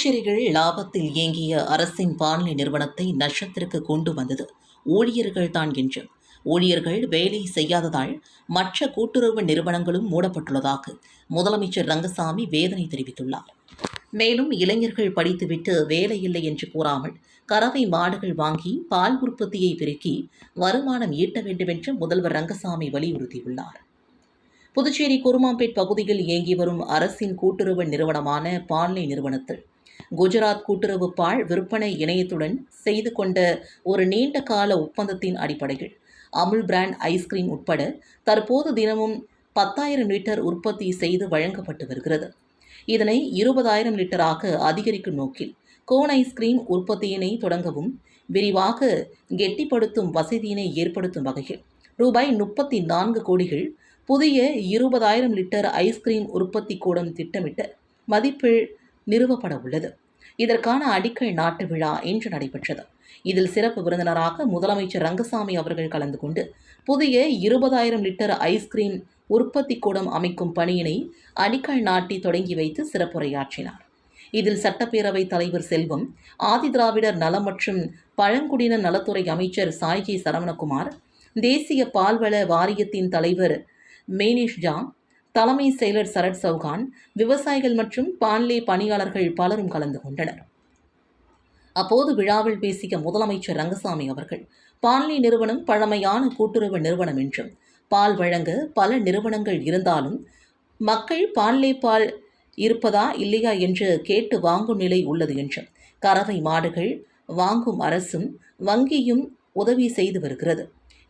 புதுச்சேரிகள் லாபத்தில் இயங்கிய அரசின் பாண்லே நிறுவனத்தை நஷ்டத்திற்கு கொண்டு வந்தது. ஊழியர்கள் தான் என்று. ஊழியர்கள் வேலை செய்யாததால் மற்ற கூட்டுறவு நிறுவனங்களும் மூடப்பட்டுள்ளதாக முதலமைச்சர் ரங்கசாமி வேதனை தெரிவித்துள்ளார். மேலும் இளைஞர்கள் படித்துவிட்டு வேலையில்லை என்று கூறாமல் கறவை மாடுகள் வாங்கி பால் உற்பத்தியை பெருக்கி வருமானம் ஈட்ட வேண்டுமென்று முதல்வர் ரங்கசாமி வலியுறுத்தியுள்ளார். புதுச்சேரி குருமாம்பேட் பகுதியில் இயங்கி வரும் அரசின் கூட்டுறவு நிறுவனமான பான்லை நிறுவனத்தில் குஜராத் கூட்டுறவு பால் விற்பனை இணையத்துடன் செய்து கொண்ட ஒரு நீண்ட கால ஒப்பந்தத்தின் அடிப்படையில் அமுல் பிராண்ட் ஐஸ்கிரீம் உட்பட தற்போது தினமும் பத்தாயிரம் லிட்டர் உற்பத்தி செய்து வழங்கப்பட்டு வருகிறது. இதனை இருபதாயிரம் லிட்டராக அதிகரிக்கும் நோக்கில் கோன் ஐஸ்கிரீம் உற்பத்தியினை தொடங்கவும் விரிவாக கெட்டிப்படுத்தும் வசதியினை ஏற்படுத்தும் வகையில் ரூபாய் முப்பத்தி நான்கு கோடிகள் புதிய இருபதாயிரம் லிட்டர் ஐஸ்கிரீம் உற்பத்தி கூடம் திட்டமிட்ட மதிப்பில் நிறுவப்பட உள்ளது. இதற்கான அடிக்கல் நாட்டு விழா இன்று நடைபெற்றது. இதில் சிறப்பு விருந்தினராக முதலமைச்சர் ரங்கசாமி அவர்கள் கலந்து கொண்டு புதிய இருபதாயிரம் லிட்டர் ஐஸ்கிரீம் உற்பத்தி கூடம் அமைக்கும் பணியினை அடிக்கல் நாட்டி தொடங்கி வைத்து சிறப்புரையாற்றினார். இதில் சட்டப்பேரவைத் தலைவர் செல்வம் ஆதிதிராவிடர் நலம் மற்றும் பழங்குடியினர் நலத்துறை அமைச்சர் சாய்ஜி சரவணகுமார் தேசிய பால்வள வாரியத்தின் தலைவர் மேனிஷ் ஜா தலைமை செயலர் சரத் சௌகான் விவசாயிகள் மற்றும் பான்லே பணியாளர்கள் பலரும் கலந்து கொண்டனர். அப்போது விழாவில் பேசிய முதலமைச்சர் ரங்கசாமி அவர்கள் பான்லே நிறுவனம் பழமையான கூட்டுறவு நிறுவனம் என்றும் பால் வழங்க பல நிறுவனங்கள் இருந்தாலும் மக்கள் பான்லே பால் இருப்பதா இல்லையா என்று கேட்டு வாங்கும் நிலை உள்ளது என்றும் கறவை மாடுகள் வாங்கும் அரசும் வங்கியும் உதவி செய்து வருகிறது.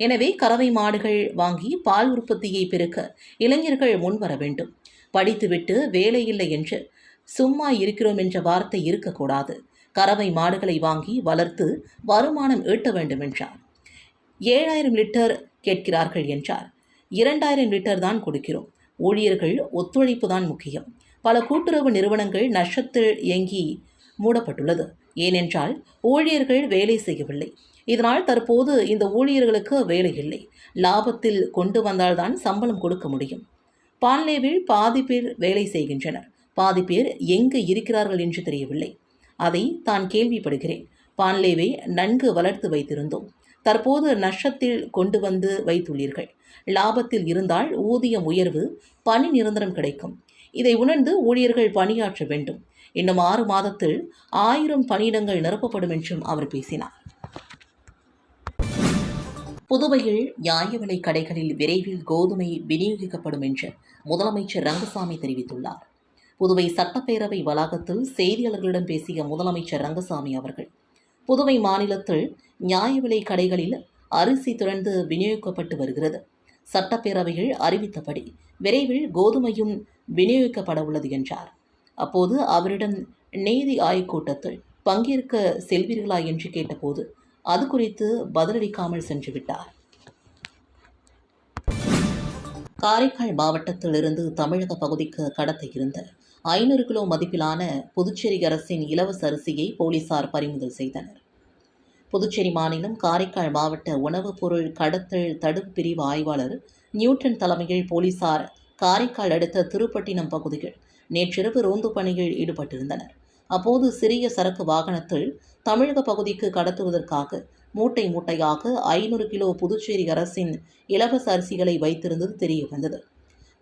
எனவே கறவை மாடுகள் வாங்கி பால் உற்பத்தியை பெருக்க இளைஞர்கள் முன்வர வேண்டும். படித்துவிட்டு வேலையில்லை என்று சும்மா இருக்கிறோம் என்ற வார்த்தை இருக்கக்கூடாது. கறவை மாடுகளை வாங்கி வளர்த்து வருமானம் ஈட்ட வேண்டும் என்றார் ஏழாயிரம் லிட்டர் கேட்கிறார்கள் என்றார். இரண்டாயிரம் லிட்டர் தான் கொடுக்கிறோம். ஊழியர்கள் ஒத்துழைப்பு தான் முக்கியம். பல கூட்டுறவு நிறுவனங்கள் நஷ்டத்தில் இயங்கி மூடப்பட்டுள்ளது. ஏனென்றால் ஊழியர்கள் வேலை செய்யவில்லை. இதனால் தற்போது இந்த ஊழியர்களுக்கு வேலை இல்லை லாபத்தில் கொண்டு வந்தால்தான் சம்பளம் கொடுக்க முடியும். பான்லேவில் பாதி பேர் வேலை செய்கின்றனர். பாதி பேர் எங்கு இருக்கிறார்கள் என்று தெரியவில்லை. அதை தான் கேள்விப்படுகிறேன். பான்லேவை நன்கு வளர்த்து வைத்திருந்தோம். தற்போது நஷ்டத்தில் கொண்டு வந்து வைத்துள்ளீர்கள். லாபத்தில் இருந்தால் ஊதியம் உயர்வு பணி நிரந்தரம் கிடைக்கும். இதை உணர்ந்து ஊழியர்கள் பணியாற்ற வேண்டும். இன்னும் ஆறு மாதத்தில் ஆயிரம் பணியிடங்கள் நிரப்பப்படும் என்றும் அவர் பேசினார். புதுவையில் நியாய விலை கடைகளில் விரைவில் கோதுமை விநியோகிக்கப்படும் என்று முதலமைச்சர் ரங்கசாமி தெரிவித்துள்ளார். புதுவை சட்டப்பேரவை வளாகத்தில் செய்தியாளர்களிடம் பேசிய முதலமைச்சர் ரங்கசாமி அவர்கள் புதுவை மாநிலத்தில் நியாய விலை கடைகளில் அரிசி தொடர்ந்து விநியோகிக்கப்பட்டு வருகிறது. சட்டப்பேரவையில் அறிவித்தபடி விரைவில் கோதுமையும் விநியோகிக்கப்பட உள்ளது என்றார். அப்போது அவரிடம் நீதி ஆய்வுக் கூட்டத்தில் பங்கேற்க செல்வீர்களா என்று கேட்டபோது அது குறித்து பதிலளிக்காமல் சென்று விட்டார். காரைக்கால் மாவட்டத்திலிருந்து தமிழக பகுதிக்கு கடத்த இருந்த ஐநூறு கிலோ மதிப்பிலான புதுச்சேரி அரசின் இலவச அரிசியை போலீசார் பறிமுதல் செய்தனர். புதுச்சேரி மாநிலம் காரைக்கால் மாவட்ட உணவுப் பொருள் கடத்தல் தடுப்பு பிரிவு ஆய்வாளர் நியூட்டன் தலைமையில் போலீசார் காரைக்கால் அடுத்த திருப்பட்டினம் பகுதியில் நேற்றிரவு ரோந்து பணியில் ஈடுபட்டிருந்தனர். அப்போது சிறிய சரக்கு வாகனத்தில் தமிழக பகுதிக்கு கடத்துவதற்காக மூட்டை மூட்டையாக ஐநூறு கிலோ புதுச்சேரி அரசின் இலவச அரிசிகளை வைத்திருந்தது தெரிய வந்தது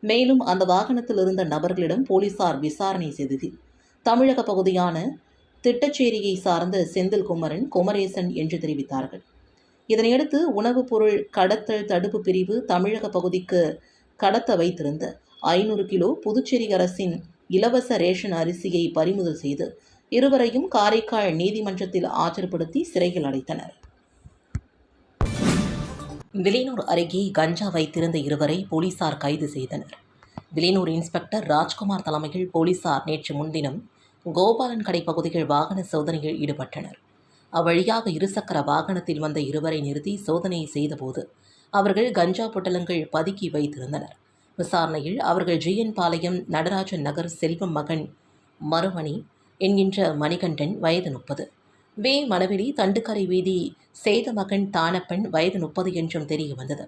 மேலும் அந்த வாகனத்தில் இருந்த நபர்களிடம் போலீசார் விசாரணை செய்தது தமிழக பகுதியான திட்டச்சேரியை சார்ந்த செந்தில் குமரன் குமரேசன் என்று தெரிவித்தார்கள். இதனையடுத்து உணவுப் பொருள் கடத்தல் தடுப்பு பிரிவு தமிழக பகுதிக்கு கடத்த வைத்திருந்த ஐநூறு கிலோ புதுச்சேரி அரசின் இலவச ரேஷன் அரிசியை பறிமுதல் செய்து இருவரையும் காரைக்கால் நீதிமன்றத்தில் ஆஜர்படுத்தி சிறையில் அடைத்தனர். விலையூர் அருகே கஞ்சா வைத்திருந்த இருவரை போலீசார் கைது செய்தனர். வில்லியனூர் இன்ஸ்பெக்டர் ராஜ்குமார் தலைமையில் போலீசார் நேற்று முன்தினம் கோபாலன் கடை பகுதியில் வாகன சோதனையில் ஈடுபட்டனர். அவ்வழியாக இருசக்கர வாகனத்தில் வந்த இருவரை நிறுத்தி சோதனை செய்தபோது அவர்கள் கஞ்சா பொட்டலங்கள் பதுக்கி வைத்திருந்தனர். விசாரணையில் அவர்கள் ஜிஎன் பாளையம் நடராஜன் நகர் செல்வம் மகன் மறுமணி என்கின்ற மணிகண்டன் வயது முப்பது. வே. மணவெளி தண்டுக்கரை வீதி சேத மகன் தானப்பன் வயது முப்பது என்றும் தெரிய வந்தது.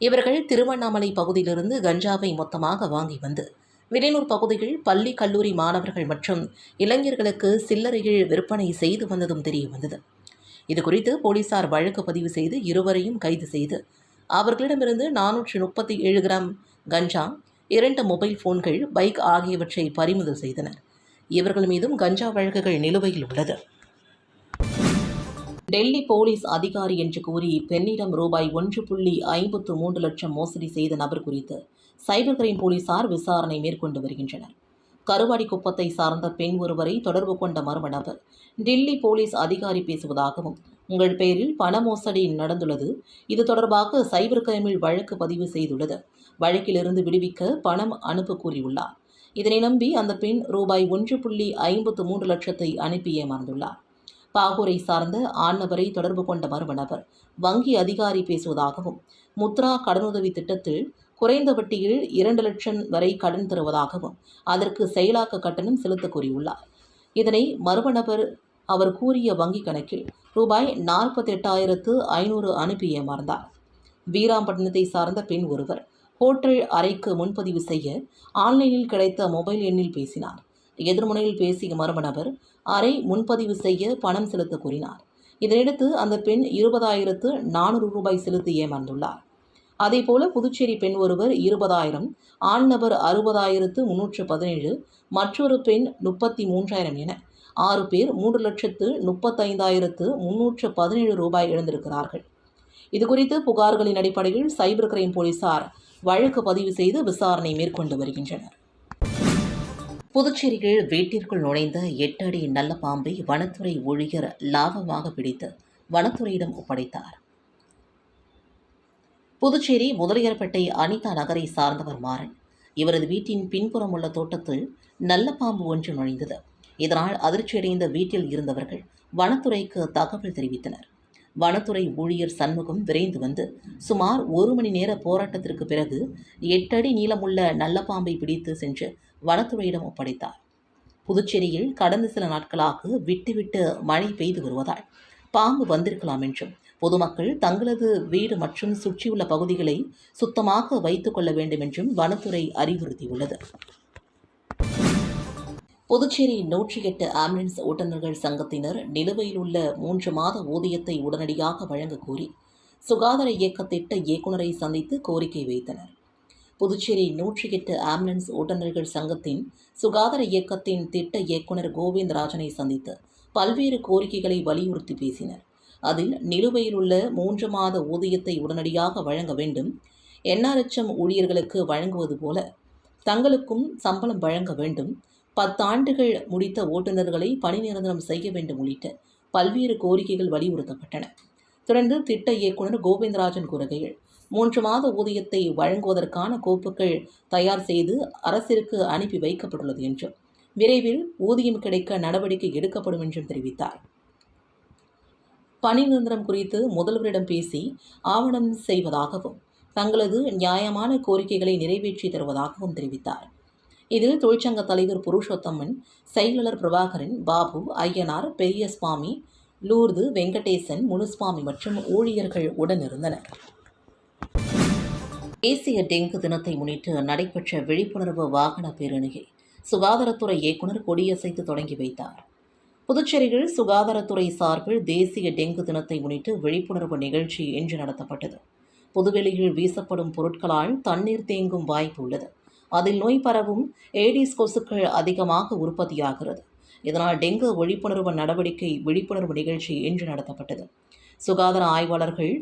இவர்கள் திருவண்ணாமலை பகுதியிலிருந்து கஞ்சாவை மொத்தமாக வாங்கி வந்து வில்லியனூர் பகுதியில் பள்ளி கல்லூரி மாணவர்கள் மற்றும் இளைஞர்களுக்கு சில்லறையில் விற்பனை செய்து வந்ததும் தெரிய வந்தது. இதுகுறித்து போலீசார் வழக்கு பதிவு செய்து இருவரையும் கைது செய்து அவர்களிடமிருந்து நானூற்று முப்பத்தி ஏழு கிராம் கஞ்சா இரண்டு மொபைல் போன்கள் பைக் ஆகியவற்றை பறிமுதல் செய்தனர். இவர்கள் மீதும் கஞ்சா வழக்குகள் நிலுவையில் உள்ளது. டெல்லி போலீஸ் அதிகாரி என்று கூறி பெண்ணிடம் ரூபாய் ஒன்று புள்ளி ஐம்பத்து மூன்று லட்சம் மோசடி செய்த நபர் குறித்து சைபர் கிரைம் போலீசார் விசாரணை மேற்கொண்டு வருகின்றனர். கருவாடி குப்பத்தை சார்ந்த பெண் ஒருவரை தொடர்பு கொண்ட மர்ம நபர். டெல்லி போலீஸ் அதிகாரி பேசுவதாகவும் உங்கள் பெயரில் பண மோசடி நடந்துள்ளது. இது தொடர்பாக சைபர் கிரைமில் வழக்கு பதிவு செய்துள்ளது. வழக்கிலிருந்து விடுவிக்க பணம் அனுப்ப கூறியுள்ளார் இதனை நம்பி அந்த பெண் ரூபாய் ஒன்று புள்ளி ஐம்பத்து மூன்று லட்சத்தை அனுப்பி ஏமாந்துள்ளார் பாகூரை சார்ந்த ஆண் நபரை தொடர்பு கொண்ட மர்ம நபர் வங்கி அதிகாரி பேசுவதாகவும் முத்ரா கடனுதவி திட்டத்தில் குறைந்த வட்டியில் இரண்டு லட்சம் வரை கடன் தருவதாகவும் அதற்கு செயலாக்க கட்டணம் செலுத்த கூறியுள்ளார். இதனை மர்ம நபர் அவர் கூறிய வங்கி கணக்கில் ரூபாய் நாற்பத்தெட்டாயிரத்து ஐநூறு அனுப்பி ஏமாந்தார் வீராம்பட்டினத்தை சார்ந்த பெண் ஒருவர் ஹோட்டல் அறைக்கு முன்பதிவு செய்ய ஆன்லைனில் கிடைத்த மொபைல் எண்ணில் பேசினார். எதிர்முனையில் பேசிய மர்ம நபர் அறை முன்பதிவு செய்ய பணம் செலுத்த கூறினார். இதனையடுத்து அந்த பெண் இருபதாயிரத்து நானூறு ரூபாய் செலுத்தி ஏமாந்துள்ளார். அதேபோல புதுச்சேரி பெண் ஒருவர் இருபதாயிரம் ஆண் நபர் அறுபதாயிரத்து முன்னூற்று பதினேழு மற்றொரு பெண் முப்பத்தி மூன்றாயிரம் என ஆறு பேர் மூன்று லட்சத்து முப்பத்தைந்தாயிரத்து முன்னூற்று பதினேழு ரூபாய் இழந்திருக்கிறார்கள். இதுகுறித்து புகார்களின் அடிப்படையில் சைபர் கிரைம் போலீசார் வழக்கு பதிவு செய்து விசாரணை மேற்கொண்டு வருகின்றனர். புதுச்சேரியில் வீட்டிற்குள் நுழைந்த எட்டு அடி நல்ல பாம்பை வனத்துறை ஊழியர் லாபமாக பிடித்து வனத்துறையிடம் ஒப்படைத்தார். புதுச்சேரி முதலியார்பேட்டை அனிதா நகரை சார்ந்தவர் மாறன். இவரது வீட்டின் பின்புறம் உள்ள தோட்டத்தில் நல்ல பாம்பு ஒன்று நுழைந்தது. இதனால் அதிர்ச்சியடைந்த வீட்டில் இருந்தவர்கள் வனத்துறைக்கு தகவல் தெரிவித்தனர். வனத்துறை ஊழியர் சண்முகம் விரைந்து வந்து சுமார் ஒரு மணி நேர போராட்டத்திற்கு பிறகு எட்டடி நீளமுள்ள நல்ல பாம்பை பிடித்து சென்று வனத்துறையிடம் ஒப்படைத்தார். புதுச்சேரியில் கடந்த சில நாட்களாக விட்டுவிட்டு மழை பெய்து வருவதால் பாம்பு வந்திருக்கலாம் என்றும் பொதுமக்கள் தங்களது வீடு மற்றும் சுற்றியுள்ள பகுதிகளை சுத்தமாக வைத்துக் கொள்ள வேண்டும் என்றும் வனத்துறை அறிவுறுத்தியுள்ளது. புதுச்சேரி நூற்றி எட்டு ஆம்புலன்ஸ் ஓட்டுநர்கள் சங்கத்தினர் நிலுவையில் உள்ள மூன்று மாத ஊதியத்தை உடனடியாக வழங்க கோரி சுகாதார இயக்க திட்ட இயக்குநரை சந்தித்து கோரிக்கை வைத்தனர். புதுச்சேரி நூற்றி எட்டு ஆம்புலன்ஸ் ஓட்டுநர்கள் சங்கத்தின் சுகாதார இயக்கத்தின் திட்ட இயக்குநர் கோவிந்தராஜனை சந்தித்து பல்வேறு கோரிக்கைகளை வலியுறுத்தி பேசினர். அதில் நிலுவையில் உள்ள மூன்று மாத ஊதியத்தை உடனடியாக வழங்க வேண்டும் என்ஆர்எச்எம் ஊழியர்களுக்கு வழங்குவது போல தங்களுக்கும் சம்பளம் வழங்க வேண்டும் பத்தாண்டுகள் முடித்த ஓட்டுநர்களை பணி நிரந்தரம் செய்ய வேண்டும் உள்ளிட்ட பல்வேறு கோரிக்கைகள் வலியுறுத்தப்பட்டன. தொடர்ந்து திட்ட இயக்குநர் கோவிந்தராஜன் கூறுகையில் மூன்று மாத ஊதியத்தை வழங்குவதற்கான கோப்புகள் தயார் செய்து அரசிற்கு அனுப்பி வைக்கப்பட்டுள்ளது என்றும் விரைவில் ஊதியம் கிடைக்க நடவடிக்கை எடுக்கப்படும் என்றும் தெரிவித்தார். பணி நிரந்தரம் குறித்து முதல்வரிடம் பேசி ஆவணம் செய்வதாகவும் தங்களது நியாயமான கோரிக்கைகளை நிறைவேற்றி தருவதாகவும் தெரிவித்தார். இதில் தொழிற்சங்க தலைவர் புருஷோத்தமன் செயலாளர் பிரபாகரன் பாபு ஐயனார் பெரியசுவாமி லூர்து வெங்கடேசன் முனுசுவாமி மற்றும் ஊழியர்கள் உடனிருந்தனர் தேசிய டெங்கு தினத்தை முன்னிட்டு நடைபெற்ற விழிப்புணர்வு வாகன பேரணியை சுகாதாரத்துறை இயக்குநர் கொடியசைத்து தொடங்கி வைத்தார். புதுச்சேரியில் சுகாதாரத்துறை சார்பில் தேசிய டெங்கு தினத்தை முன்னிட்டு விழிப்புணர்வு நிகழ்ச்சி இன்று நடத்தப்பட்டது. புதுவெளியில் வீசப்படும் பொருட்களால் தண்ணீர் தேங்கும் வாய்ப்பு உள்ளது. அதில் நோய் பரவும் ஏடிஸ் கொசுக்கள் அதிகமாக உற்பத்தியாகிறது. இதனால் டெங்கு விழிப்புணர்வு நடவடிக்கை விழிப்புணர்வு நிகழ்ச்சி இன்று நடத்தப்பட்டது. சுகாதார ஆய்வாளர்கள்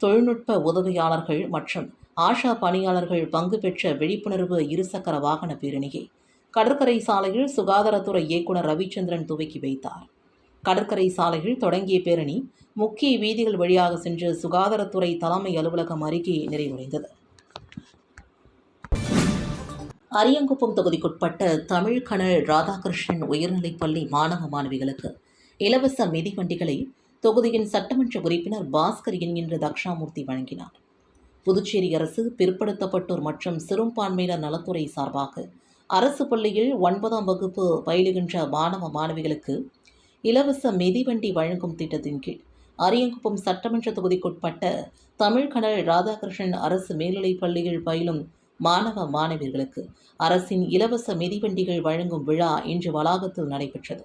தொழில்நுட்ப உதவியாளர்கள் மற்றும் ஆஷா பணியாளர்கள் பங்கு பெற்ற விழிப்புணர்வு இருசக்கர வாகன பேரணியை கடற்கரை சாலையில் சுகாதாரத்துறை இயக்குநர் ரவிச்சந்திரன் துவக்கி வைத்தார். கடற்கரை சாலையில் தொடங்கிய பேரணி முக்கிய வீதிகள் வழியாக சென்று சுகாதாரத்துறை தலைமை அலுவலகம் அருகே நிறைவடைந்தது. அரியங்குப்பம் தொகுதிக்குட்பட்ட தமிழ் ராதாகிருஷ்ணன் ராதாகிருஷ்ணன் உயர்நிலைப்பள்ளி மாணவ மாணவிகளுக்கு இலவச மிதிவண்டிகளை தொகுதியின் சட்டமன்ற உறுப்பினர் பாஸ்கர் என்று தக்ஷாமூர்த்தி வழங்கினார். புதுச்சேரி அரசு பிற்படுத்தப்பட்டோர் மற்றும் சிறுபான்மையினர் நலத்துறை சார்பாக அரசு பள்ளியில் ஒன்பதாம் வகுப்பு பயிலுகின்ற மாணவ மாணவிகளுக்கு இலவச மிதிவண்டி வழங்கும் திட்டத்தின் கீழ் அரியங்குப்பம் சட்டமன்ற தொகுதிக்குட்பட்ட தமிழ்கடல் ராதாகிருஷ்ணன் அரசு மேல்நிலைப் பள்ளியில் பயிலும் மாணவ மாணவியர்களுக்கு அரசின் இலவச மிதிவண்டிகள் வழங்கும் விழா இன்று வளாகத்தில் நடைபெற்றது.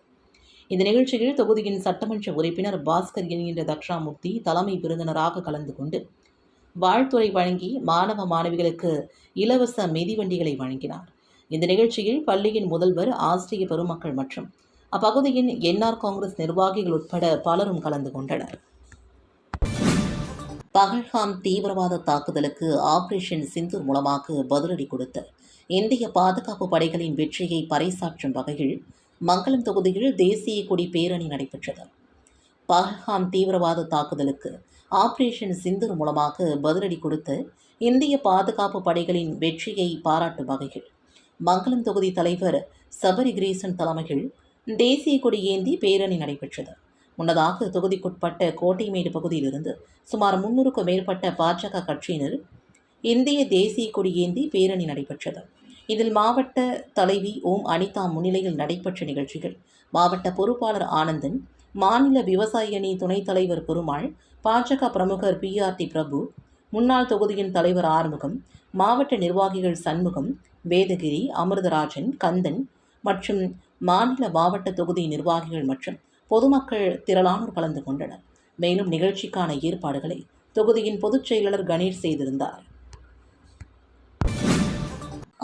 இந்த நிகழ்ச்சியில் தொகுதியின் சட்டமன்ற உறுப்பினர் பாஸ்கர் என்கின்ற தக்ஷாமூர்த்தி தலைமை விருந்தினராக கலந்து கொண்டு வாழ்த்துறை வழங்கி மாணவ மாணவிகளுக்கு இலவச மிதிவண்டிகளை வழங்கினார். இந்த நிகழ்ச்சியில் பள்ளியின் முதல்வர் ஆசிரிய பெருமக்கள் மற்றும் அப்பகுதியின் என்ஆர் காங்கிரஸ் நிர்வாகிகள் உட்பட பலரும் கலந்து கொண்டனர். பகல்காம் தீவிரவாத தாக்குதலுக்கு ஆபரேஷன் சிந்தூர் மூலமாக பதிலடி கொடுத்த இந்திய பாதுகாப்பு படைகளின் வெற்றியை பறைசாற்றும் வகையில் மங்களம் தொகுதியில் தேசிய கொடி பேரணி நடைபெற்றது. பகல்காம் தீவிரவாத தாக்குதலுக்கு ஆபரேஷன் சிந்தூர் மூலமாக பதிலடி கொடுத்த இந்திய பாதுகாப்பு படைகளின் வெற்றியை பாராட்டும் வகையில் மங்களம் தொகுதி தலைவர் சபரிகிரீசன் தலைமையில் தேசிய கொடி ஏந்தி பேரணி நடைபெற்றது. முன்னதாக தொகுதிக்குட்பட்ட கோட்டைமேடு பகுதியிலிருந்து சுமார் முன்னூறுக்கும் மேற்பட்ட பாஜக கட்சியினர் இந்திய தேசிய கொடியேந்தி பேரணி நடைபெற்றது. இதில் மாவட்ட தலைவி ஓம் அனிதா முன்னிலையில் நடைபெற்ற நிகழ்ச்சிகள் மாவட்ட பொறுப்பாளர் ஆனந்தன் மாநில விவசாய அணி துணைத் தலைவர் பெருமாள் பாஜக பிரமுகர் பி ஆர் டி பிரபு முன்னாள் தொகுதியின் தலைவர் ஆறுமுகம் மாவட்ட நிர்வாகிகள் சண்முகம் வேதகிரி அமிர்தராஜன் கந்தன் மற்றும் மாநில மாவட்ட தொகுதி நிர்வாகிகள் மற்றும் பொதுமக்கள் திரளானோர் கலந்து கொண்டனர். மேலும் நிகழ்ச்சிக்கான ஏற்பாடுகளை தொகுதியின் பொதுச் செயலாளர் கணேஷ் செய்திருந்தார்.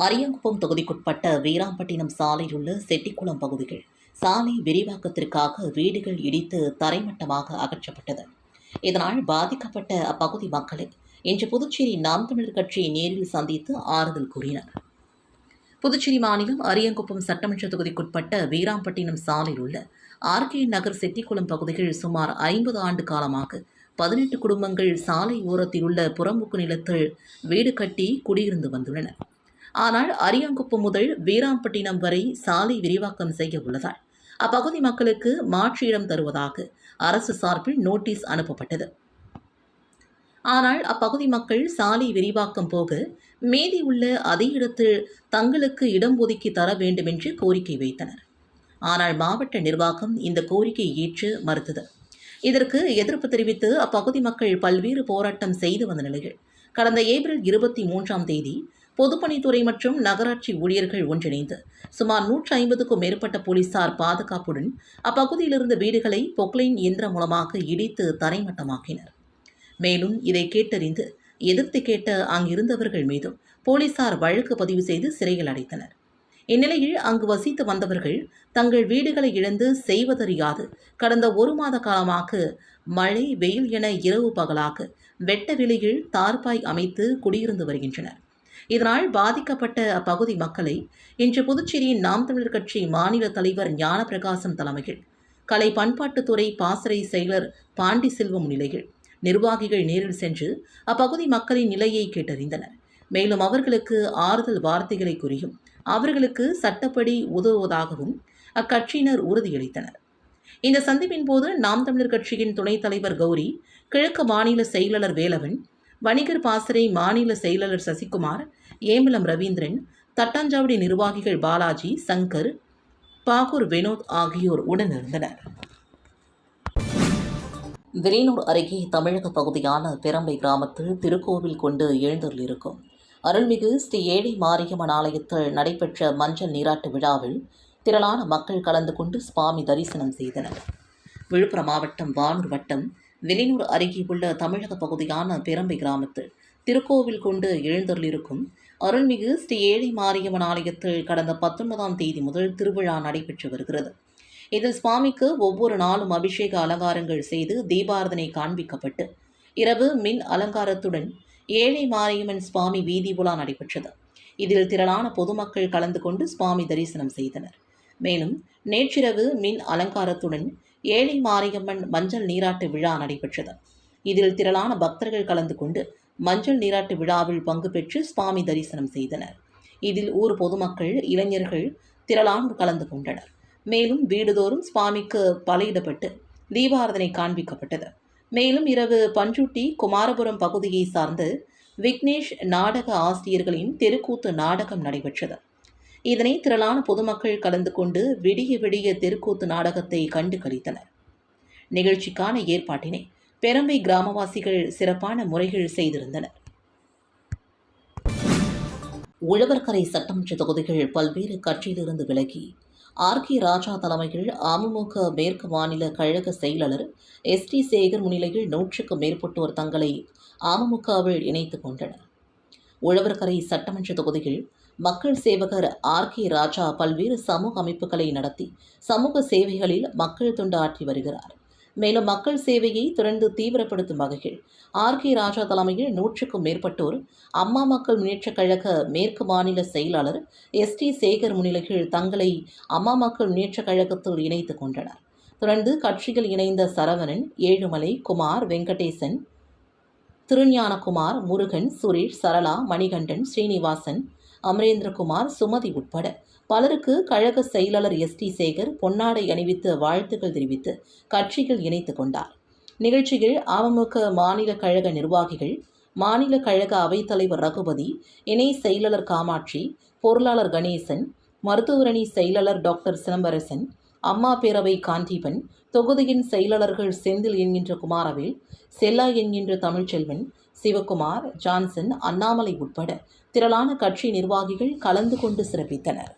அரியங்குப்பம் தொகுதிக்குட்பட்ட வீராம்பட்டினம் சாலையில் உள்ள செட்டிக்குளம் பகுதிகள் சாலை விரிவாக்கத்திற்காக வீடுகள் இடித்து தரைமட்டமாக அகற்றப்பட்டது. இதனால் பாதிக்கப்பட்ட அப்பகுதி மக்களை இன்று புதுச்சேரி நாம் தமிழர் கட்சியை நேரில் சந்தித்து ஆறுதல் கூறினர். புதுச்சேரி மாநிலம் அரியங்குப்பம் சட்டமன்ற தொகுதிக்குட்பட்ட வீராம்பட்டினம் சாலையில் உள்ள ஆர்கே நகர் செட்டிக்குளம் பகுதிகள் சுமார் ஐம்பது ஆண்டு காலமாக பதினெட்டு குடும்பங்கள் சாலை ஓரத்தில் உள்ள புறம்புக்கு நிலத்தில் வீடு கட்டி குடியிருந்து வந்துள்ளனர் ஆனால் அரியாங்குப்பம் முதல் வீராம்பட்டினம் வரை சாலை விரிவாக்கம் செய்ய உள்ளதால் அப்பகுதி மக்களுக்கு மாற்று இடம் தருவதாக அரசு சார்பில் நோட்டீஸ் அனுப்பப்பட்டது. ஆனால் அப்பகுதி மக்கள் சாலை விரிவாக்கம் போக மீதி உள்ள அதே இடத்தில் தங்களுக்கு இடம் ஒதுக்கி தர வேண்டுமென்று கோரிக்கை வைத்தனர். ஆனால் மாவட்ட நிர்வாகம் இந்த கோரிக்கையை ஏற்று மறுத்தது. இதற்கு எதிர்ப்பு தெரிவித்து அப்பகுதி மக்கள் பல்வேறு போராட்டம் செய்து வந்த நிலையில் கடந்த ஏப்ரல் இருபத்தி மூன்றாம் தேதி பொதுப்பணித்துறை மற்றும் நகராட்சி ஊழியர்கள் ஒன்றிணைந்து சுமார் நூற்றி ஐம்பதுக்கும் மேற்பட்ட போலீசார் பாதுகாப்புடன் அப்பகுதியிலிருந்த வீடுகளை பொக்லைன் இயந்திரம் மூலமாக இடித்து தரைமட்டமாக்கினர். மேலும் இதை கேட்டறிந்து எதிர்த்து கேட்ட அங்கிருந்தவர்கள் மீதும் போலீசார் வழக்கு பதிவு செய்து சிறையில் அடைத்தனர். இந்நிலையில் அங்கு வசித்து வந்தவர்கள் தங்கள் வீடுகளை இழந்து செய்வதறியாது. கடந்த ஒரு மாத காலமாக மழை வெயில் என இரவு பகலாக வெட்ட வெளியில் தார்பாய் அமைத்து குடியிருந்து வருகின்றனர். இதனால் பாதிக்கப்பட்ட அப்பகுதி மக்களை இன்று புதுச்சேரியின் நாம் தமிழர் கட்சி மாநில தலைவர் ஞானப்பிரகாசம் தலைமையில் கலை பண்பாட்டுத்துறை பாசறை செயலர் பாண்டி செல்வம் நிலையில் நிர்வாகிகள் நேரில் சென்று அப்பகுதி மக்களின் நிலையை கேட்டறிந்தனர். மேலும் அவர்களுக்கு ஆறுதல் வார்த்தைகளை கூறியும் அவர்களுக்கு சட்டப்படி உதவுவதாகவும் அக்கட்சியினர் உறுதியளித்தனர். இந்த சந்திப்பின் போது நாம் தமிழர் கட்சியின் துணைத் தலைவர் கௌரி கிழக்கு மாநில செயலாளர் வேலவன் வணிகர் பாசறை மாநில செயலாளர் சசிகுமார் ஏம்பலம் ரவீந்திரன் தட்டாஞ்சாவடி நிர்வாகிகள் பாலாஜி சங்கர் பாகூர் வினோத் ஆகியோர் உடனிருந்தனர். விரியனூர் அருகே தமிழக பகுதியான பெரம்பை கிராமத்தில் திருக்கோவில் கொண்டு எழுந்தருளிருக்கும் அருள்மிகு ஸ்ரீ ஏழை மாரியம்மன் ஆலயத்தில் நடைபெற்ற மஞ்சள் நீராட்டு விழாவில் திரளான மக்கள் கலந்து கொண்டு சுவாமி தரிசனம் செய்தனர். விழுப்புரம் மாவட்டம் வானூர் வட்டம் வெளியூர் அருகே உள்ள தமிழக பகுதியான பெரம்பை கிராமத்தில் திருக்கோவில் கொண்டு எழுந்தருளிருக்கும் அருள்மிகு ஸ்ரீ ஏழை மாரியம்மன் ஆலயத்தில் கடந்த பத்தொன்பதாம் தேதி முதல் திருவிழா நடைபெற்று வருகிறது. இதில் சுவாமிக்கு ஒவ்வொரு நாளும் அபிஷேக அலங்காரங்கள் செய்து தீபாரதனை காண்பிக்கப்பட்டு இரவு மின் அலங்காரத்துடன் ஏழை மாரியம்மன் சுவாமி வீதி உலா நடைபெற்றது. இதில் திரளான பொதுமக்கள் கலந்து கொண்டு சுவாமி தரிசனம் செய்தனர். மேலும் நேற்றிரவு மின் அலங்காரத்துடன் ஏழை மாரியம்மன் மஞ்சள் நீராட்டு விழா நடைபெற்றது. இதில் திரளான பக்தர்கள் கலந்து கொண்டு மஞ்சள் நீராட்டு விழாவில் பங்கு பெற்று சுவாமி தரிசனம் செய்தனர். இதில் ஊர் பொதுமக்கள் இளைஞர்கள் திரளானோர் கலந்து கொண்டனர். மேலும் வீடுதோறும் சுவாமிக்கு பலையிடப்பட்டு தீபாரதனை காண்பிக்கப்பட்டது. மேலும் இரவு பஞ்சுட்டி குமாரபுரம் பகுதியை சார்ந்து விக்னேஷ் நாடக ஆசிரியர்களின் தெருக்கூத்து நாடகம் நடைபெற்றது. இதனை திரளான பொதுமக்கள் கலந்து கொண்டு விடிய விடிய தெருக்கூத்து நாடகத்தை கண்டு கழித்தனர் நிகழ்ச்சிக்கான ஏற்பாட்டினை பெரம்பை கிராமவாசிகள் சிறப்பான முறைகள் செய்திருந்தனர். உழவர்கரை சட்டமன்ற தொகுதிகள் பல்வேறு கட்சியிலிருந்து விலகி ஆர். கே. ராஜா தலைமையில் அமமுக மேற்கு மாநில கழக செயலாளர் எஸ். டி. சேகர் முன்னிலையில் நூற்றுக்கும் மேற்பட்டோர் தங்களை அமமுகவில் இணைத்துக் கொண்டனர். உழவர்கரை சட்டமன்ற தொகுதியில் மக்கள் சேவகர் ஆர். கே. ராஜா பல்வேறு சமூக அமைப்புகளை நடத்தி சமூக சேவைகளில் மக்கள் தொண்டாற்றி வருகிறார். மேலும் மக்கள் சேவையை தொடர்ந்து தீவிரப்படுத்தும் வகையில் ஆர் கே ராஜா தலைமையில் நூற்றுக்கும் மேற்பட்டோர் அம்மா மக்கள் முன்னேற்றக் கழக மேற்கு மாநில செயலாளர் எஸ் டி சேகர் முன்னிலையில் தங்களை அம்மா மக்கள் முன்னேற்றக் கழகத்தில் இணைத்துக் கொண்டனர். தொடர்ந்து கட்சியில் இணைந்த சரவணன் ஏழுமலை குமார் வெங்கடேசன் திருஞானகுமார் முருகன் சுரேஷ் சரளா மணிகண்டன் ஸ்ரீனிவாசன் அமரேந்திரகுமார் சுமதி உட்பட பலருக்கு கழக செயலாளர் எஸ் டி சேகர் பொன்னாடை அணிவித்து வாழ்த்துக்கள் தெரிவித்து கட்சியில் இணைத்து கொண்டார். நிகழ்ச்சியில் அமமுக மாநில கழக நிர்வாகிகள் மாநில கழக அவைத்தலைவர் ரகுபதி இணை செயலாளர் காமாட்சி பொருளாளர் கணேசன் மருத்துவரணி செயலாளர் டாக்டர் சிலம்பரசன் அம்மா பேரவை காண்டீபன் தொகுதியின் செயலாளர்கள் செந்தில் என்கின்ற குமாரவேல் செல்லா என்கின்ற தமிழ்ச்செல்வன் சிவகுமார் ஜான்சன் அண்ணாமலை உட்பட திரளான கட்சி நிர்வாகிகள் கலந்து கொண்டு சிறப்பித்தனர்.